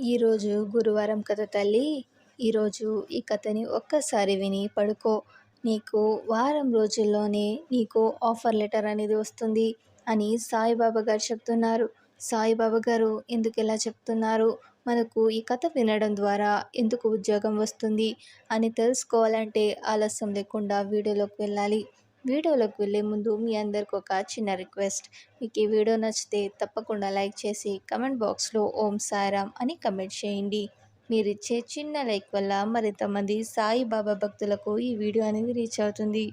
ఈరోజు గురువారం కథ తల్లి. ఈరోజు ఈ కథని ఒక్కసారి విని పడుకో. నీకు వారం రోజుల్లోనే నీకు ఆఫర్ లెటర్ అనేది వస్తుంది అని సాయిబాబా గారు చెప్తున్నారు. సాయిబాబా గారు ఎందుకు ఇలా చెప్తున్నారు? మనకు ఈ కథ వినడం ద్వారా ఎందుకు ఉద్యోగం వస్తుంది అని తెలుసుకోవాలంటే ఆలస్యం లేకుండా వీడియోలోకి వెళ్ళాలి. వీడియోలోకి వెళ్ళే ముందు మీ అందరికి ఒక చిన్న రిక్వెస్ట్. మీకు ఈ వీడియో నచ్చితే తప్పకుండా లైక్ చేసి కమెంట్ బాక్స్లో ఓం సారామ్ అని కమెంట్ చేయండి. మీరు ఇచ్చే చిన్న లైక్ వల్ల మరింతమంది సాయిబాబా భక్తులకు ఈ వీడియో అనేది రీచ్ అవుతుంది.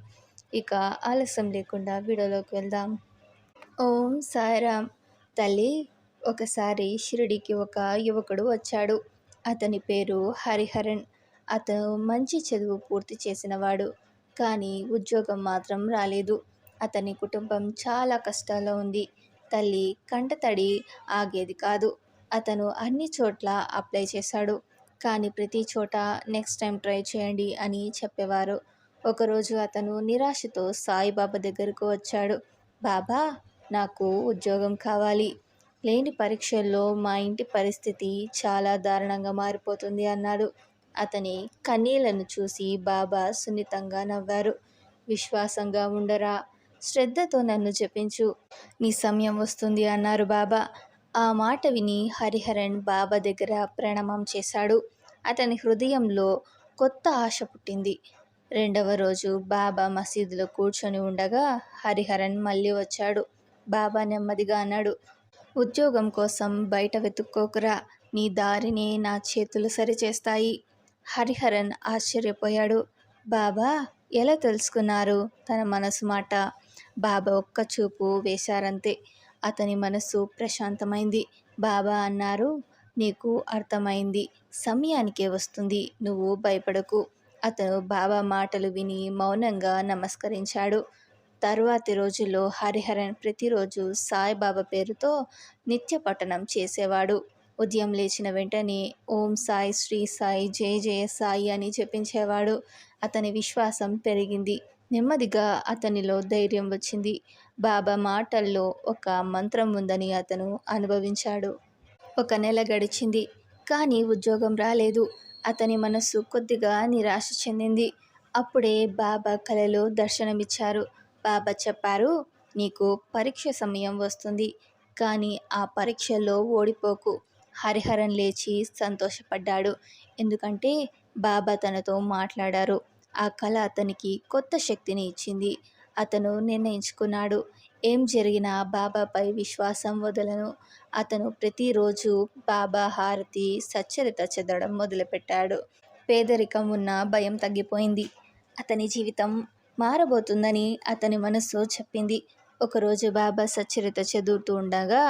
ఇక ఆలస్యం లేకుండా వీడియోలోకి వెళ్దాం. ఓం సాయిరామ్ తల్లి ఒకసారి షిరిడికి ఒక యువకుడు వచ్చాడు. అతని పేరు హరిహరన్. అతను మంచి చదువు పూర్తి చేసినవాడు. కానీ ఉద్యోగం మాత్రం రాలేదు. అతని కుటుంబం చాలా కష్టాల్లో ఉంది. తల్లి కంటతడి ఆగేది కాదు. అతను అన్ని చోట్ల అప్లై చేశాడు. కానీ ప్రతి చోట నెక్స్ట్ టైం ట్రై చేయండి అని చెప్పేవారు. ఒకరోజు అతను నిరాశతో సాయిబాబా దగ్గరకు వచ్చాడు. బాబా నాకు ఉద్యోగం కావాలి. లేని పరీక్షల్లో మా ఇంటి పరిస్థితి చాలా దారుణంగా మారిపోతుంది అన్నాడు. అతని కన్నీళ్ళను చూసి బాబా సున్నితంగా నవ్వారు. విశ్వాసంగా ఉండరా? శ్రద్ధతో నన్ను జపించు. నీ సమయం వస్తుంది అన్నారు బాబా. ఆ మాట విని హరిహరన్ బాబా దగ్గర ప్రణామం చేశాడు. అతని హృదయంలో కొత్త ఆశ పుట్టింది. రెండవ రోజు బాబా మసీదులో కూర్చొని ఉండగా హరిహరన్ మళ్ళీ వచ్చాడు. బాబా నెమ్మదిగా అన్నాడు ఉద్యోగం కోసం బయట వెతుక్కోకురా. నీ దారిని నా చేతులు సరిచేస్తాయి. హరిహరన్ ఆశ్చర్యపోయాడు. బాబా ఎలా తెలుసుకున్నారు? తన మనసు మాట. బాబా ఒక్క చూపు వేశారంతే. అతని మనసు ప్రశాంతమైంది. బాబా అన్నారు నీకు అర్థమైంది. సమయానికే వస్తుంది. నువ్వు భయపడకు. అతను బాబా మాటలు విని మౌనంగా నమస్కరించాడు. తరువాతి రోజుల్లో హరిహరన్ ప్రతిరోజు సాయిబాబా పేరుతో నిత్య పఠనం చేసేవాడు. ఉదయం లేచిన వెంటనే ఓం సాయి శ్రీ సాయి జయ జయ సాయి అని చెప్పించేవాడు. అతని విశ్వాసం పెరిగింది. నెమ్మదిగా అతనిలో ధైర్యం వచ్చింది. బాబా మాటల్లో ఒక మంత్రం ఉందని అతను అనుభవించాడు. ఒక నెల గడిచింది కానీ ఉద్యోగం రాలేదు. అతని మనస్సు కొద్దిగా నిరాశ చెందింది. అప్పుడే బాబా కలలో దర్శనమిచ్చారు. బాబా చెప్పారు నీకు పరీక్ష సమయం వస్తుంది కానీ ఆ పరీక్షలో ఓడిపోకు. హరిహరన్ లేచి సంతోషపడ్డాడు. ఎందుకంటే బాబా తనతో మాట్లాడారు. ఆ కళ అతనికి కొత్త శక్తిని ఇచ్చింది. అతను నిర్ణయించుకున్నాడు. ఏం జరిగినా బాబాపై విశ్వాసం వదలను. అతను ప్రతిరోజు బాబా హారతి సచ్చరిత చెదడం మొదలుపెట్టాడు. పేదరికం ఉన్న భయం తగ్గిపోయింది. అతని జీవితం మారబోతుందని అతని మనస్సు చెప్పింది. ఒకరోజు బాబా సచ్చరిత చదువుతూ ఉండగా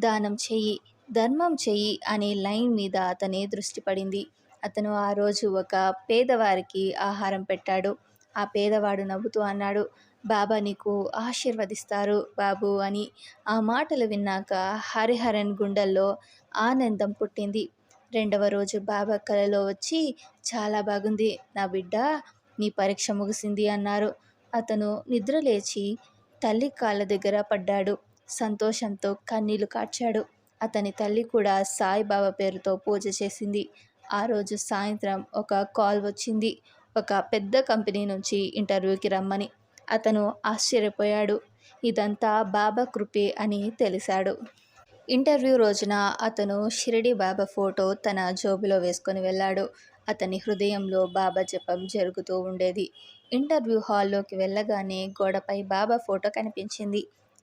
దానం చెయ్యి. ధర్మం చెయ్యి అనే లైన్ మీద అతని దృష్టి పడింది. అతను ఆ రోజు ఒక పేదవారికి ఆహారం పెట్టాడు. ఆ పేదవాడు నవ్వుతూ అన్నాడు బాబా నీకు ఆశీర్వదిస్తారు బాబు అని. ఆ మాటలు విన్నాక హరిహరన్ గుండెల్లో ఆనందం పుట్టింది. రెండవ రోజు బాబా కలలో వచ్చి చాలా బాగుంది. నా బిడ్డ నీ పరీక్ష ముగిసింది అన్నారు. అతను నిద్రలేచి తల్లి కాళ్ళ దగ్గర పడ్డాడు. సంతోషంతో కన్నీళ్ళు కార్చాడు. అతని తల్లి కూడా సాయిబాబా పేరుతో పూజ చేసింది. ఆ రోజు సాయంత్రం ఒక కాల్ వచ్చింది. ఒక పెద్ద కంపెనీ నుంచి ఇంటర్వ్యూకి రమ్మని. అతను ఆశ్చర్యపోయాడు. ఇదంతా బాబా కృపే అని తెలిసాడు ఇంటర్వ్యూ రోజున అతను షిరిడి బాబా ఫోటో తన జోబులో వేసుకొని వెళ్ళాడు. అతని హృదయంలో బాబా జపం జరుగుతూ ఉండేది. ఇంటర్వ్యూ హాల్లోకి వెళ్ళగానే గోడపై బాబా ఫోటో కనిపించింది.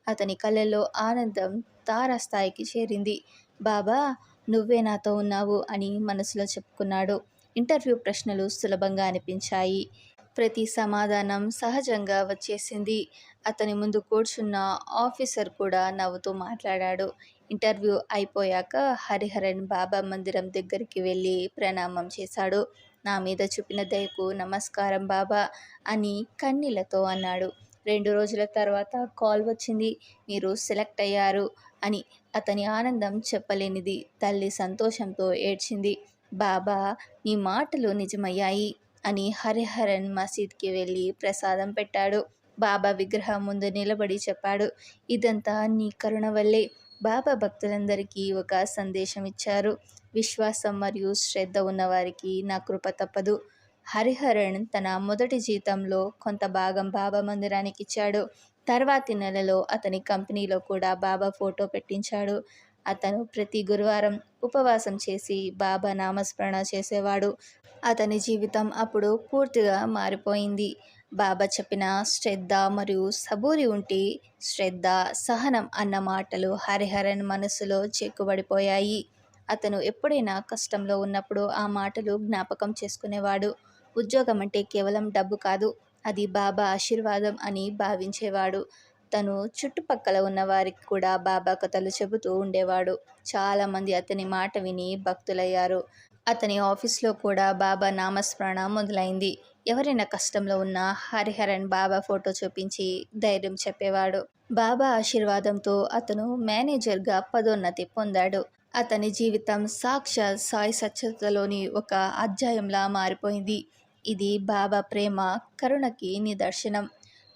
అతని కళ్ళల్లో ఆనందం తారాస్థాయికి చేరింది బాబా నువ్వే నాతో ఉన్నావు అని మనసులో చెప్పుకున్నాడు ఇంటర్వ్యూ ప్రశ్నలు సులభంగా అనిపించాయి ప్రతి సమాధానం సహజంగా వచ్చేసింది. అతని ముందు కూర్చున్న ఆఫీసర్ కూడా నవ్వుతూ మాట్లాడాడు. ఇంటర్వ్యూ అయిపోయాక హరిహరన్ బాబా మందిరం దగ్గరికి వెళ్ళి ప్రణామం చేశాడు. నా మీద చూపిన దయకు నమస్కారం బాబా అని కన్నీళ్ళతో అన్నాడు. రెండు రోజుల తర్వాత కాల్ వచ్చింది. మీరు సెలెక్ట్ అయ్యారు అని. అతని ఆనందం చెప్పలేనిది. తల్లి సంతోషంతో ఏడ్చింది. బాబా నీ మాటలు నిజమయ్యాయి అని హరిహరన్ మసీద్కి వెళ్ళి ప్రసాదం పెట్టాడు. బాబా విగ్రహం ముందు నిలబడి చెప్పాడు. ఇదంతా నీ కరుణ వల్లే. బాబా భక్తులందరికీ ఒక సందేశం ఇచ్చారు. విశ్వాసం మరియు శ్రద్ధ ఉన్నవారికి నా కృప తప్పదు. హరిహరన్ తన మొదటి జీతంలో కొంత భాగం బాబా మందిరానికి ఇచ్చాడు. తర్వాతి నెలలో అతని కంపెనీలో కూడా బాబా ఫోటో పెట్టించాడు. అతను ప్రతి గురువారం ఉపవాసం చేసి బాబా నామస్మరణ చేసేవాడు. అతని జీవితం అప్పుడు పూర్తిగా మారిపోయింది. బాబా చెప్పిన శ్రద్ధ మరియు సబూరి ఉంటే శ్రద్ధ, సహనం అన్న మాటలు హరిహరన్ మనసులో చెక్కుబడిపోయాయి. అతను ఎప్పుడైనా కష్టంలో ఉన్నప్పుడు ఆ మాటలు జ్ఞాపకం చేసుకునేవాడు. ఉద్యోగం అంటే కేవలం డబ్బు కాదు. అది బాబా ఆశీర్వాదం అని భావించేవాడు. తను చుట్టుపక్కల ఉన్న వారికి కూడా బాబా కథలు చెబుతూ ఉండేవాడు. చాలామంది అతని మాట విని భక్తులయ్యారు. అతని ఆఫీస్లో కూడా బాబా నామస్మరణ మొదలైంది. ఎవరైనా కష్టంలో ఉన్నా హరిహరన్ బాబా ఫోటో చూపించి ధైర్యం చెప్పేవాడు. బాబా ఆశీర్వాదంతో అతను మేనేజర్గా పదోన్నతి పొందాడు. అతని జీవితం సాక్షాత్ సాయి సత్యతలోని ఒక అధ్యాయంలా మారిపోయింది. ఇది బాబా ప్రేమ, కరుణకి నిదర్శనం.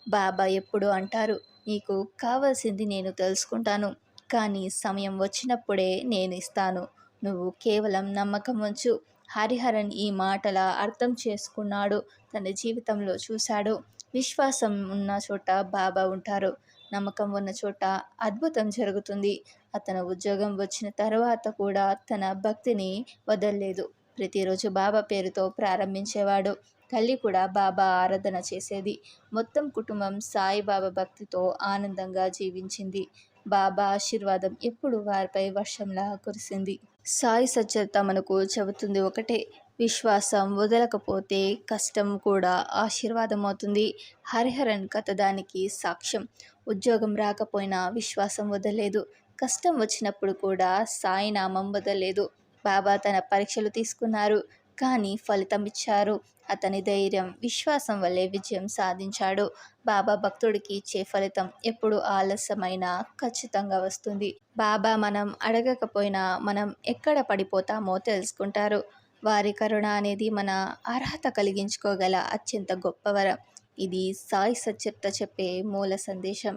బాబా ఎప్పుడు అంటారు నీకు కావలసింది నేను తెలుసుకుంటాను. కానీ సమయం వచ్చినప్పుడే నేను ఇస్తాను. నువ్వు కేవలం నమ్మకం ఉంచు. హరిహరన్ ఈ మాటల అర్థం చేసుకున్నాడు. తన జీవితంలో చూశాడు. విశ్వాసం ఉన్న చోట బాబా ఉంటారు. నమ్మకం ఉన్న చోట అద్భుతం జరుగుతుంది. అతను ఉద్యోగం వచ్చిన తర్వాత కూడా తన భక్తిని వదలలేదు ప్రతిరోజు బాబా పేరుతో ప్రారంభించేవాడు. తల్లి కూడా బాబా ఆరాధన చేసేది. మొత్తం కుటుంబం సాయిబాబా భక్తితో ఆనందంగా జీవించింది. బాబా ఆశీర్వాదం ఎప్పుడు వారిపై వర్షంలా కురిసింది. సాయి సచ్చరిత మనకు చెబుతుంది ఒకటే విశ్వాసం వదలకపోతే కష్టం కూడా ఆశీర్వాదం అవుతుంది హరిహరన్ కథ దానికి సాక్ష్యం. ఉద్యోగం రాకపోయినా విశ్వాసం వదలలేదు కష్టం వచ్చినప్పుడు కూడా సాయినామం వదలలేదు బాబా తన పరీక్షలు తీసుకున్నారు. కానీ ఫలితం ఇచ్చారు. అతని ధైర్యం, విశ్వాసం వల్లే విజయం సాధించాడు. బాబా భక్తుడికి ఇచ్చే ఫలితం ఎప్పుడు ఆలస్యమైనా ఖచ్చితంగా వస్తుంది. బాబా మనం అడగకపోయినా మనం ఎక్కడ పడిపోతామో తెలుసుకుంటారు. వారి కరుణ అనేది మన అర్హత కలిగించుకోగల అత్యంత గొప్ప వరం. ఇది సాయి సత్యత చెప్పే మూల సందేశం.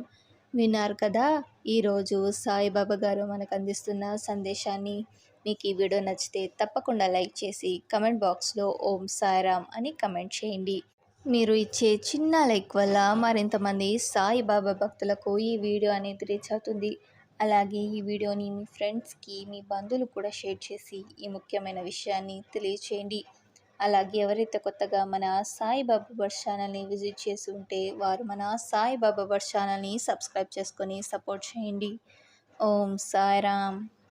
విన్నారు కదా ఈరోజు సాయిబాబా గారు మనకు అందిస్తున్న సందేశాన్ని. మీకు ఈ వీడియో నచ్చితే తప్పకుండా లైక్ చేసి కమెంట్ బాక్స్లో ఓం సాయిరామ్ అని కమెంట్ చేయండి. మీరు ఇచ్చే చిన్న లైక్ వల్ల మరింతమంది సాయిబాబా భక్తులకు ఈ వీడియో అనేది రీచ్ అవుతుంది. అలాగే ఈ వీడియోని మీ ఫ్రెండ్స్కి, మీ బంధువులు కూడా షేర్ చేసి ఈ ముఖ్యమైన విషయాన్ని తెలియచేయండి. అలాగే ఎవరైతే కొత్తగా మన సాయిబాబా వర్స్ ఛానల్ని విజిట్ చేసి ఉంటే వారు మన సాయిబాబా వర్స్ ఛానల్ని సబ్స్క్రైబ్ చేసుకొని సపోర్ట్ చేయండి. ఓం సాయిరామ్